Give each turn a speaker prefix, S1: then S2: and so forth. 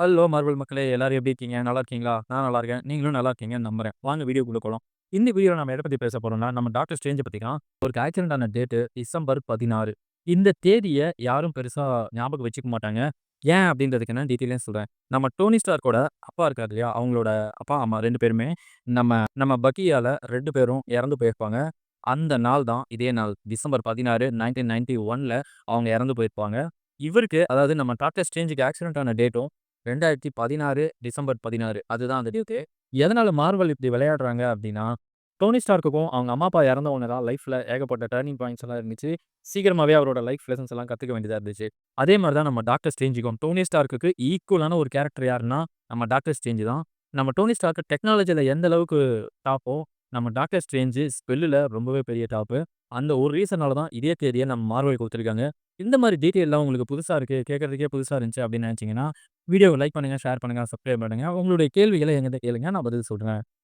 S1: hello marble மக்களே எல்லாரும் எப்படி இருக்கீங்க நல்லா இருக்கீங்களா நான் நல்லா இருக்கேன் நீங்களும் நல்லா இருக்கீங்கன்னு நம்புறேன் வாங்க வீடியோ கொடுக்கலாம் இந்த வீடியோ நம்ம எதை பற்றி பேச போகிறோம்னா நம்ம டாக்டர் ஸ்டேஞ்சை தான் ஒரு ஆக்சிடென்ட் ஆன டேட்டு டிசம்பர் பதினாறு இந்த தேதியை யாரும் பெருசாக ஞாபகம் வச்சுக்க மாட்டாங்க ஏன் அப்படின்றதுக்கு என்ன டீட்டெயிலே சொல்கிறேன் நம்ம டோனி ஸ்டார்க்கோட அப்பா இருக்கார் இல்லையா அவங்களோட அப்பா அம்மா ரெண்டு பேருமே நம்ம நம்ம பக்கியால் ரெண்டு பேரும் இறந்து போயிருப்பாங்க அந்த நாள் தான் இதே நாள் டிசம்பர் பதினாறு நைன்டீன் நைன்ட்டி ஒனில் அவங்க இறந்து போயிருப்பாங்க இவருக்கு அதாவது நம்ம டாக்டர் ஸ்டேஞ்சுக்கு ஆக்சிடென்ட் ஆன டேட்டும் ரெண்டாயிரத்தி பதினாறு டிசம்பர் பதினாறு அதுதான் அந்த டியூக்கு எதனால் மார்வல் இப்படி விளையாடுறாங்க அப்படின்னா டோனி ஸ்டார்க்குக்கும் அவங்க அம்மா அப்பா இறந்த உடனே தான் லைஃப்பில் ஏகப்பட்ட டேர்னிங் பாயிண்ட்ஸ் எல்லாம் இருந்துச்சு சீக்கிரமாகவே அவரோட லைஃப் லெசன்ஸ் எல்லாம் கற்றுக்க வேண்டியதாக இருந்துச்சு அதே மாதிரி தான் நம்ம டாக்டர் ஸ்டேஞ்சிக்கும் டோனி ஸ்டார்க்கு ஈக்குவலான ஒரு கேரக்டர் யாருன்னா நம்ம டாக்டர் ஸ்டேஞ்சு தான் நம்ம டோனி ஸ்டார்க்கு டெக்னாலஜியில் எந்த அளவுக்கு டாப்போ நம்ம டாக்டர் ஸ்டேஞ்சு ஸ்பெல்லில் ரொம்பவே பெரிய டாப்பு அந்த ஒரு ரீசனால தான் இதே தேதியை நம்ம மார்வல் கொடுத்துருக்காங்க இந்த மாதிரி டீட்டெயிலாம் உங்களுக்கு புதுசாக இருக்குது கேட்குறதுக்கே புதுசாக இருந்துச்சு அப்படின்னு நினச்சிங்கன்னா வீடியோவை லைக் பண்ணுங்கள் ஷேர் பண்ணுங்கள் சப்ஸ்கிரைப் பண்ணுங்கள் உங்களுடைய கேள்விகளை எங்கிட்ட கேளுங்க நான் பதில் சொல்கிறேன்